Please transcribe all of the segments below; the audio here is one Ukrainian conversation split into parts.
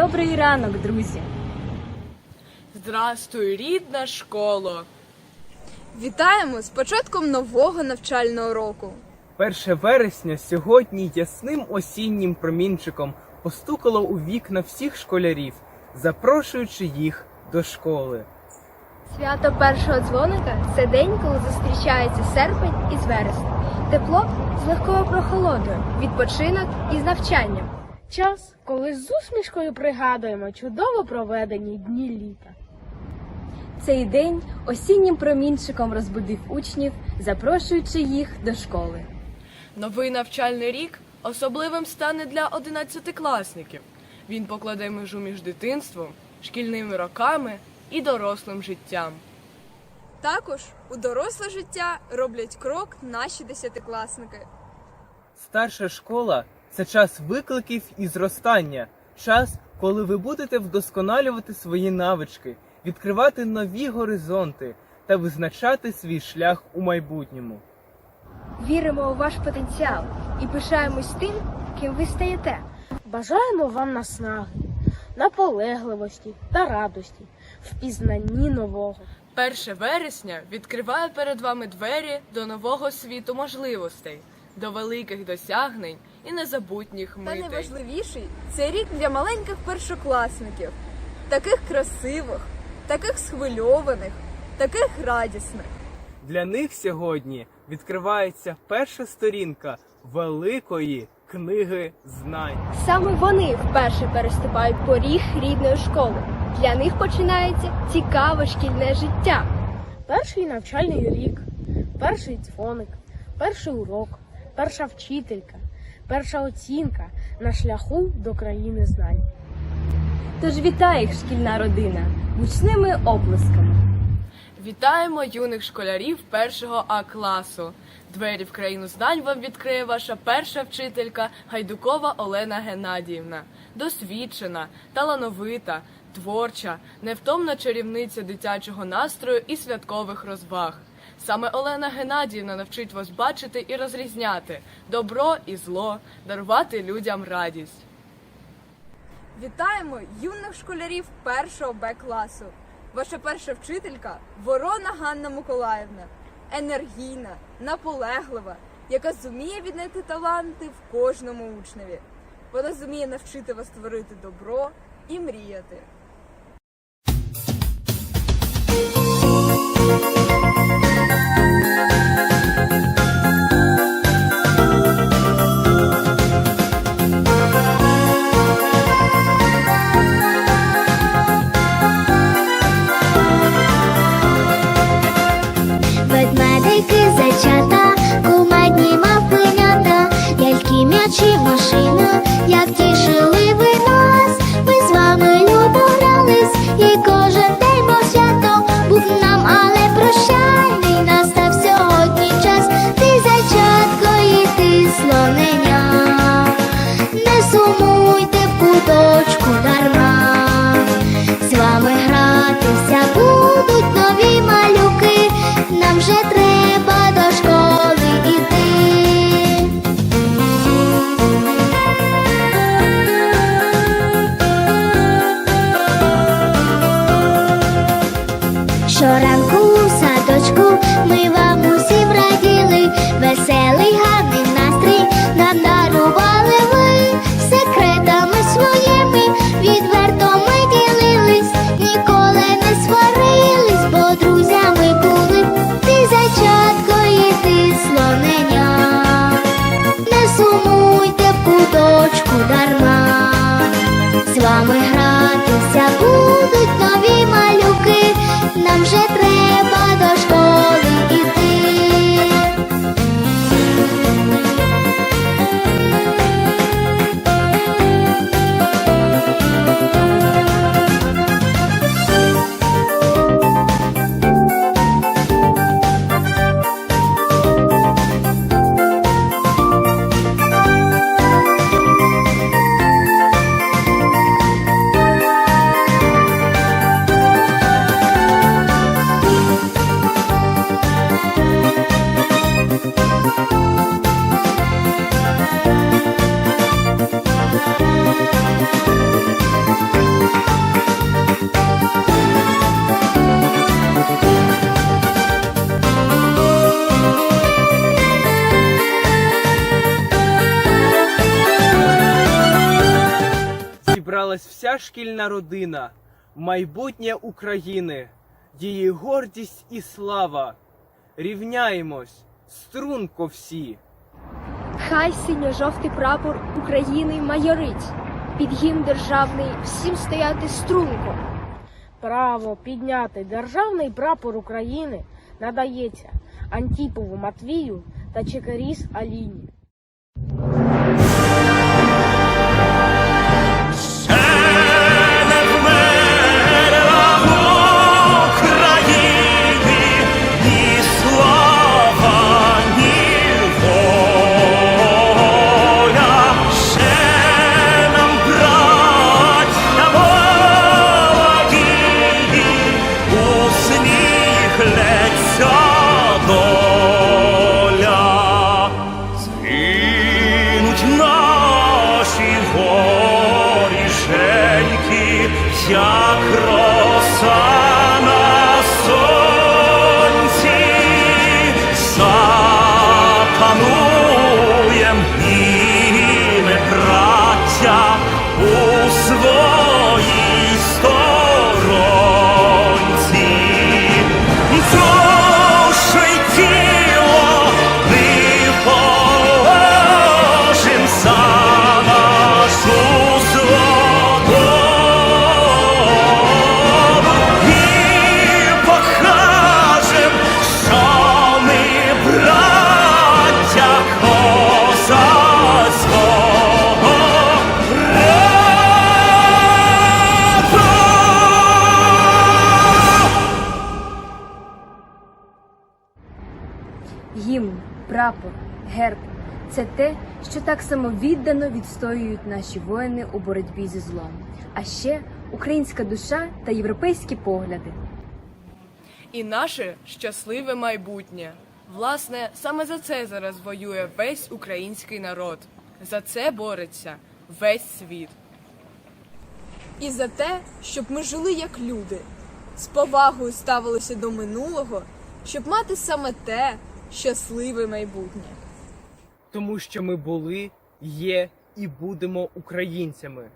Добрий ранок, друзі! Здрастуй, рідна школо! Вітаємо з початком нового навчального року. 1 вересня сьогодні ясним осіннім промінчиком постукало у вікна всіх школярів, запрошуючи їх до школи. Свято першого дзвоника це день, коли зустрічається серпень із вересня. Тепло з легкою прохолодою, відпочинок із навчанням. Час, коли з усмішкою пригадуємо чудово проведені дні літа. Цей день осіннім промінчиком розбудив учнів, запрошуючи їх до школи. Новий навчальний рік особливим стане для одинадцятикласників. Він покладе межу між дитинством, шкільними роками і дорослим життям. Також у доросле життя роблять крок наші десятикласники. Старша школа це час викликів і зростання, час, коли ви будете вдосконалювати свої навички, відкривати нові горизонти та визначати свій шлях у майбутньому. Віримо у ваш потенціал і пишаємось тим, ким ви стаєте. Бажаємо вам наснаги, наполегливості та радості в пізнанні нового. 1 вересня відкриває перед вами двері до нового світу можливостей, до великих досягнень і незабутніх Та митей. найважливіший це рік для маленьких першокласників, таких красивих, таких схвильованих, таких радісних. Для них сьогодні відкривається перша сторінка великої книги знань. Саме вони вперше переступають поріг рідної школи. Для них починається цікаве шкільне життя. Перший навчальний рік, перший дзвоник, перший урок, перша вчителька, перша оцінка на шляху до країни знань. Тож вітає їх шкільна родина гучними оплесками. Вітаємо юних школярів першого А класу. Двері в країну знань вам відкриє ваша перша вчителька Гайдукова Олена Геннадіївна. Досвідчена, талановита, творча, невтомна чарівниця дитячого настрою і святкових розваг. Саме Олена Геннадіївна навчить вас бачити і розрізняти добро і зло, дарувати людям радість. Вітаємо юних школярів першого Б класу. Ваша перша вчителька Ворона Ганна Миколаївна. Енергійна, наполеглива, яка зуміє віднайти таланти в кожному учневі. Вона зуміє навчити вас творити добро і мріяти. Як тішили ви нас, ми з вами любо і кожен день бо свято був нам, але прощальний в дарма. Шкільна родина, майбутнє України, її гордість і слава. Рівняємось, струнко всі. Хай синьо-жовтий прапор України майорить, під гімн державний всім стояти струнко. Право підняти державний прапор України надається Антіпову Матвію та Чекаріс Аліні. Що так самовіддано відстоюють наші воїни у боротьбі зі злом. А ще українська душа та європейські погляди. І наше щасливе майбутнє. Власне, саме за це зараз воює весь український народ. За це бореться весь світ. І за те, щоб ми жили як люди, з повагою ставилися до минулого, щоб мати саме те щасливе майбутнє. Тому що ми були, є і будемо українцями.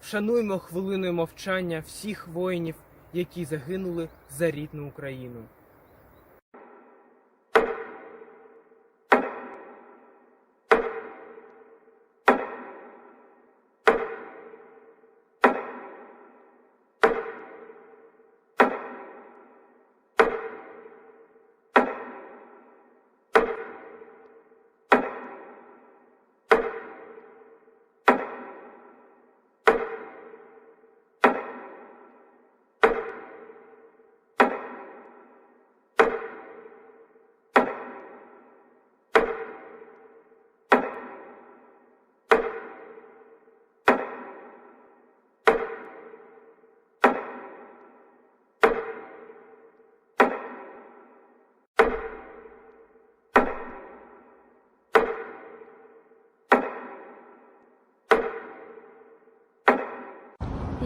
Вшануймо хвилиною мовчання всіх воїнів, які загинули за рідну Україну.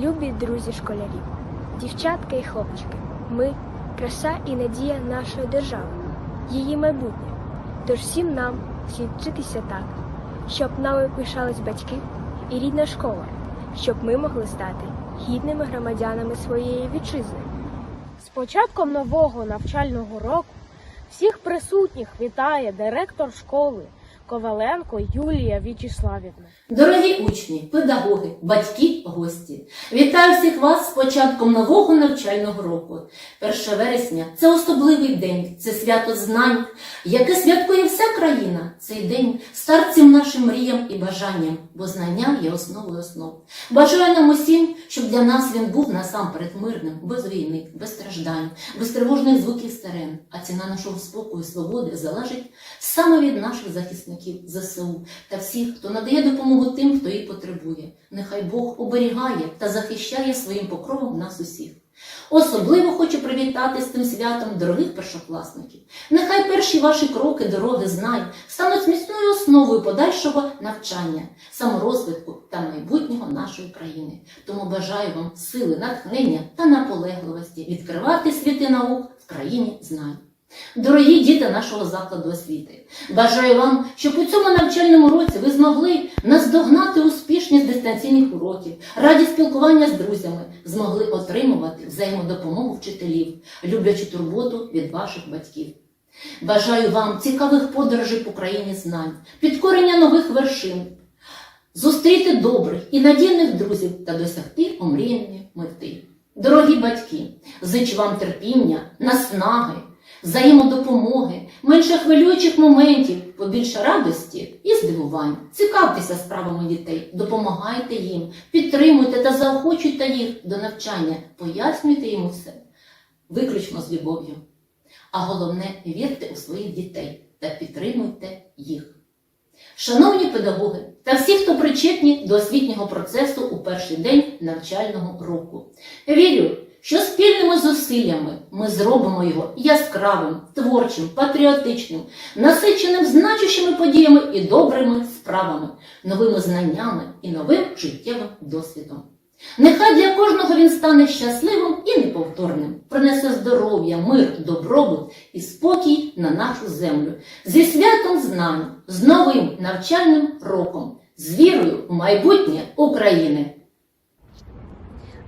Любі друзі школярі, дівчатка і хлопчики, ми краса і надія нашої держави, її майбутнє. Тож всім нам слід вчитися так, щоб нами пишались батьки і рідна школа, щоб ми могли стати гідними громадянами своєї вітчизни. З початком нового навчального року всіх присутніх вітає директор школи Коваленко Юлія В'ячеславівна. Дорогі учні, педагоги, батьки, гості, вітаю всіх вас з початком нового навчального року. 1 вересня це особливий день, це свято знань, яке святкує вся країна. Цей день старців нашим мріям і бажанням, бо знання є основою основ. Бажаю нам усім, щоб для нас він був насамперед мирним, без війни, без страждань, без тривожних звуків стерен. А ціна нашого спокою свободи залежить саме від наших захисників ЗСУ та всіх, хто надає допомогу тим, хто її потребує. Нехай Бог оберігає та захищає своїм покровом нас усіх. Особливо хочу привітати з тим святом дорогих першокласників. Нехай перші ваші кроки дороги знань стануть міцною основою подальшого навчання, саморозвитку та майбутнього нашої країни. Тому бажаю вам сили, натхнення та наполегливості відкривати світи наук в країні знань. Дорогі діти нашого закладу освіти, бажаю вам, щоб у цьому навчальному році ви змогли наздогнати успішність дистанційних уроків, раді спілкування з друзями, змогли отримувати взаємодопомогу вчителів, люблячу турботу від ваших батьків. Бажаю вам цікавих подорожей по країні знань, підкорення нових вершин, зустріти добрих і надійних друзів та досягти омріяної мети. Дорогі батьки, зичу вам терпіння, наснаги, взаємодопомоги, менше хвилюючих моментів, побільше радості і здивувань. Цікавтеся справами дітей, допомагайте їм, підтримуйте та заохочуйте їх до навчання, пояснюйте їм усе, виключно з любов'ю. А головне, вірте у своїх дітей та підтримуйте їх. Шановні педагоги та всі, хто причетні до освітнього процесу у перший день навчального року, вірю, що спільними зусиллями ми зробимо його яскравим, творчим, патріотичним, насиченим значущими подіями і добрими справами, новими знаннями і новим життєвим досвідом. Нехай для кожного він стане щасливим і неповторним, принесе здоров'я, мир, добробут і спокій на нашу землю, зі святом знань, з новим навчальним роком, з вірою у майбутнє України.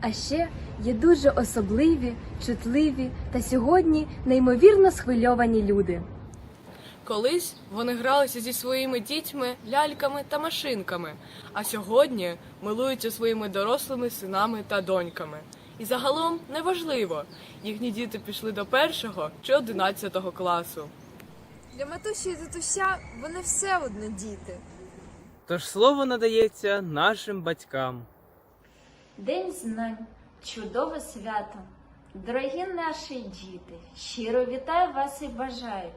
А ще є дуже особливі, чутливі та сьогодні неймовірно схвильовані люди. Колись вони гралися зі своїми дітьми, ляльками та машинками, а сьогодні милуються своїми дорослими синами та доньками. І загалом неважливо, їхні діти пішли до першого чи одинадцятого класу. Для матусі і татуся вони все одно діти. Тож слово надається нашим батькам. День знань, чудове свято. Дорогі наші діти, щиро вітаю вас і бажаю,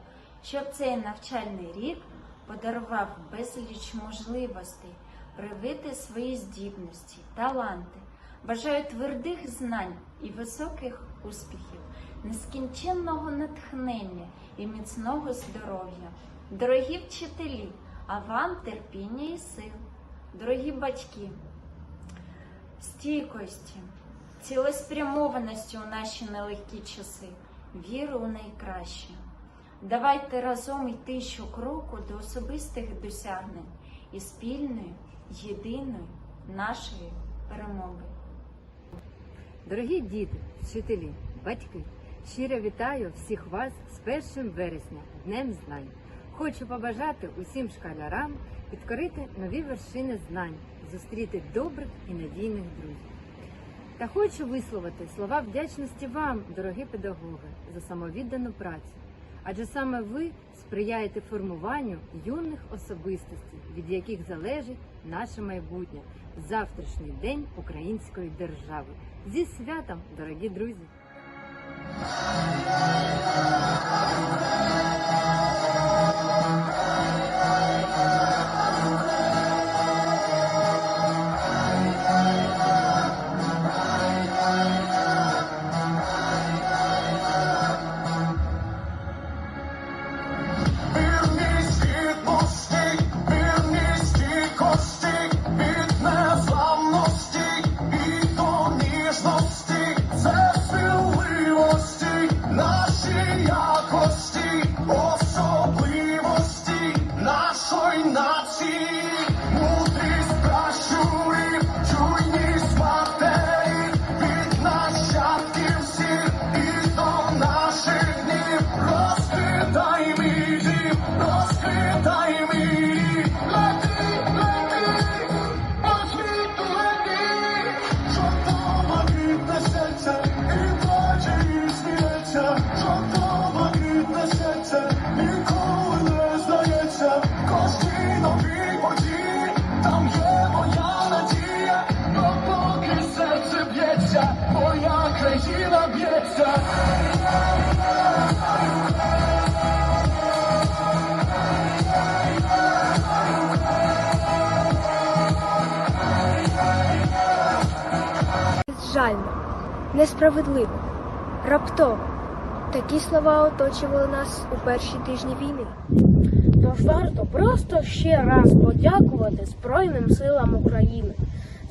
щоб цей навчальний рік подарував безліч можливостей проявити свої здібності, таланти. Бажаю твердих знань і високих успіхів, нескінченного натхнення і міцного здоров'я. Дорогі вчителі, а вам терпіння і сил. Дорогі батьки, стійкості, цілеспрямованості у наші нелегкі часи, віру у найкраще. Давайте разом йти щокроку до особистих досягнень і спільної, єдиної нашої перемоги. Дорогі діти, вчителі, батьки, щиро вітаю всіх вас з 1 вересня, Днем Знань. Хочу побажати усім школярам підкорити нові вершини знань, зустріти добрих і надійних друзів. Та хочу висловити слова вдячності вам, дорогі педагоги, за самовіддану працю. Адже саме ви сприяєте формуванню юних особистостей, від яких залежить наше майбутнє, завтрашній день української держави. Зі святом, дорогі друзі! Безжально, несправедливо, раптово. Такі слова оточували нас у перші тижні війни. Тож варто просто ще раз подякувати Збройним силам України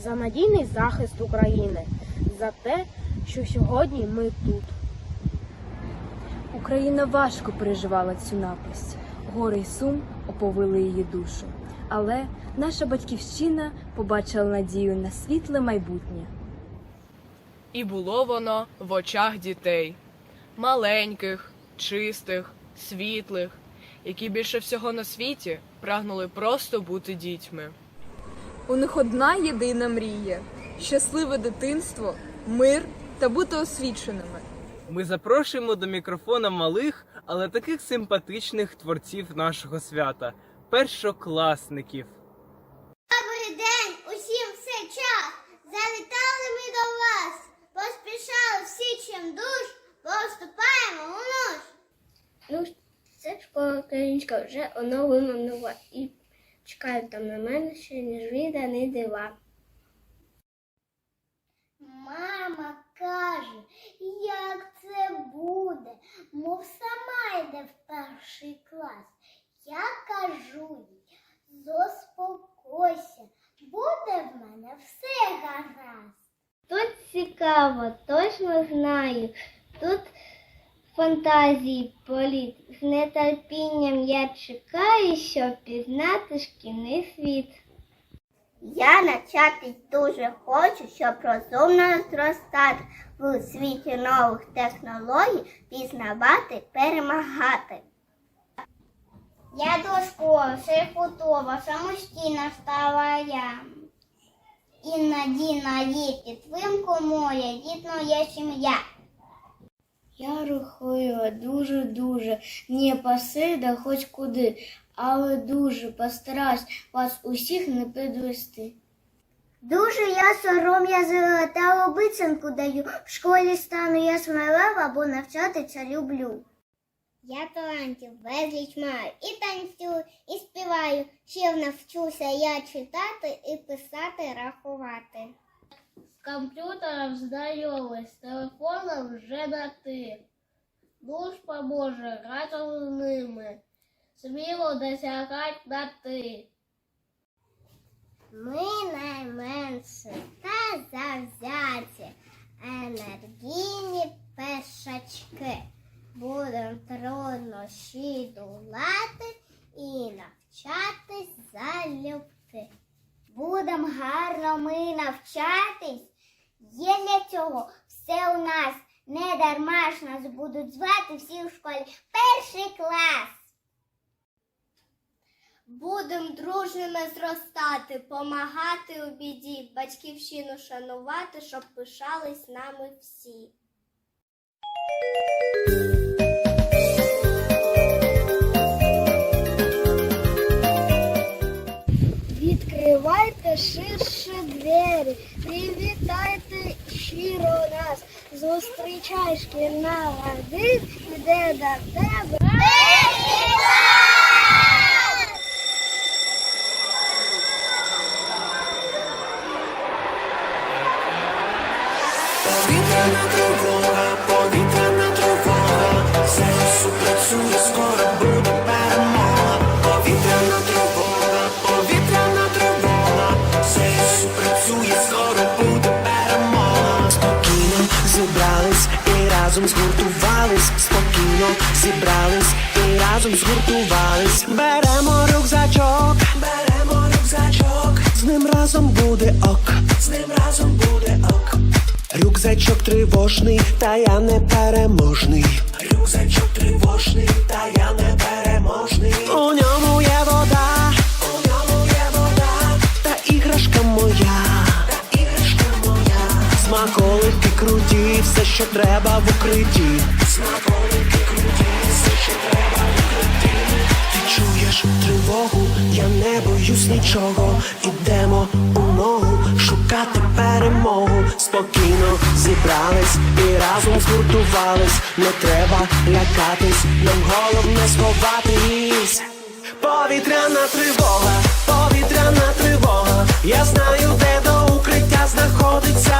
за надійний захист України, за те, що сьогодні ми тут. Україна важко переживала цю напасть. Гори й сум оповили її душу. Але наша батьківщина побачила надію на світле майбутнє. І було воно в очах дітей маленьких, чистих, світлих, які більше всього на світі прагнули просто бути дітьми. У них одна єдина мрія щасливе дитинство, мир та бути освіченими. Ми запрошуємо до мікрофона малих, але таких симпатичних творців нашого свята першокласників. Добрий день, усім все час. Завітали ми до вас. Поспішали всі чим душ, поступаємо у нож. Ну, це школа українська вже оновлена нова і чекають там на мене ще ніж віддані дива. Мама каже, як це буде, мов сама йде в перший клас. Я кажу їй, заспокойся, буде в мене все гаразд. Тут цікаво, точно знаю. Тут фантазії політ. З нетерпінням я чекаю, щоб пізнати шкільний світ. Я навчатись дуже хочу, щоб розумно зростати в світі нових технологій, пізнавати, перемагати. Я до школи все готова, самостійно стала я. І надійна є підтримку моя, дітно є сім'я. Я рухлива дуже-дуже, не посида хоч куди, але дуже постараюсь вас усіх не підвести. Дуже я сором'язила та обіцянку даю. В школі стану я смілива, бо навчатися люблю. Я талантів безліч маю і танцюю, і співаю. Ще навчуся я читати і писати, рахувати. З комп'ютером знайомий, з телефоном вже на ти. Душ поможе разом з ними. Сміло досягать на ти. Ми найменші та завзяті, енергійні пешачки. Будем труднощі долати і навчатись залюбки. Будем гарно ми навчатись. Є для цього все у нас. Не дарма ж нас будуть звати всі в школі перший клас. Будем дружними зростати, помагати у біді, батьківщину шанувати, щоб пишались нами всі. Відкривайте ширше двері, привітайте щиро нас. Зустрічай шкільна води, іде до тебе. Разом згуртувались. Беремо рюкзачок, беремо рюкзачок, з ним разом буде ок, з ним разом буде ок. Рюкзачок тривожний, та я не переможний. Рюкзачок тривожний, та я не переможний. У ньому є вода, у ньому є вода, та іграшка моя, та іграшка моя. Смаколики круті, все, що треба в укритті. Смаколики круті, все, що треба чуєш тривогу, я не боюсь нічого. Ідемо у ногу шукати перемогу. Спокійно зібрались і разом згуртувались. Не треба лякатись, нам головне сховатись. Повітряна тривога, повітряна тривога. Я знаю, де до укриття знаходиться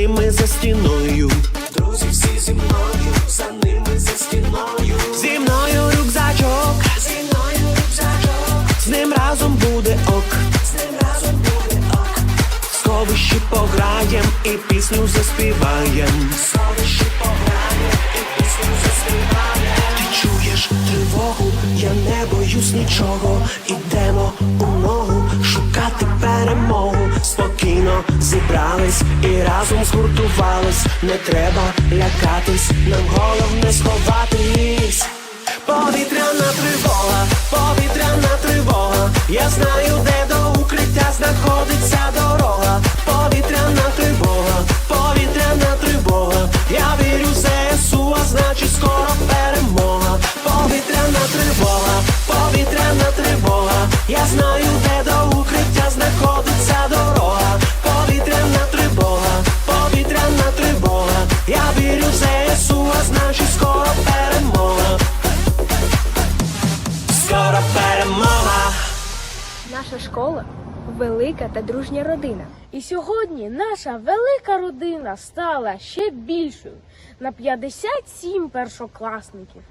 ними за стіною. Друзі всі зі мною, за ними за стіною. Зі мною рюкзачок, зі мною рюкзачок. З ним разом буде ок, з ним разом буде ок. В сховищі пограєм і пісню заспіваєм. В сховищі пограєм і пісню заспіваєм. Ти чуєш тривогу, я не боюсь нічого. Ідемо у ногу шукати перемогу. Спокійно зібрались і разом згуртувались. Не треба лякатись, нам головне сховатись. Повітряна тривога, повітряна тривога. Я знаю, де до укриття знаходиться дорога. Повітряна тривога, повітряна тривога. Я вірю ЗСУ, а значить скоро перемога. Повітряна тривога, повітряна тривога. Я знаю, де до укриття знаходиться дорога. Наша школа велика та дружня родина. І сьогодні наша велика родина стала ще більшою на 57 першокласників.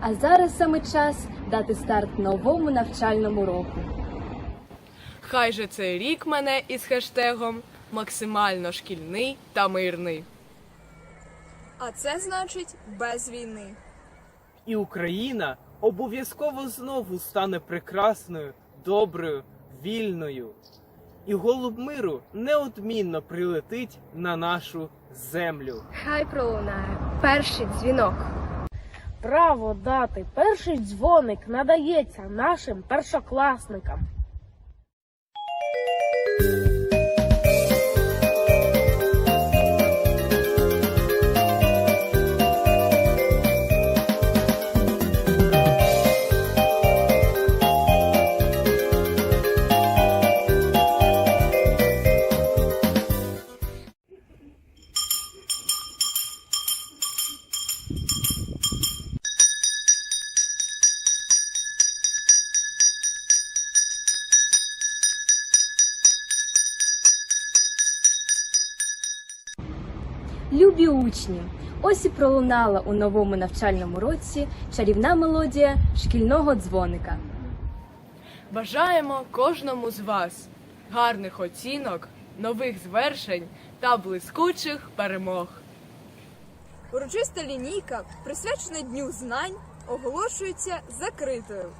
А зараз саме час дати старт новому навчальному року. Хай же цей рік мене із хештегом максимально шкільний та мирний. А це значить без війни. І Україна обов'язково знову стане прекрасною, доброю, вільною. І голуб миру неодмінно прилетить на нашу землю. Хай пролунає перший дзвінок. Право дати перший дзвоник надається нашим першокласникам. Любі учні! Ось і пролунала у новому навчальному році чарівна мелодія шкільного дзвоника. Бажаємо кожному з вас гарних оцінок, нових звершень та блискучих перемог. Урочиста лінійка, присвячена Дню знань, оголошується закритою.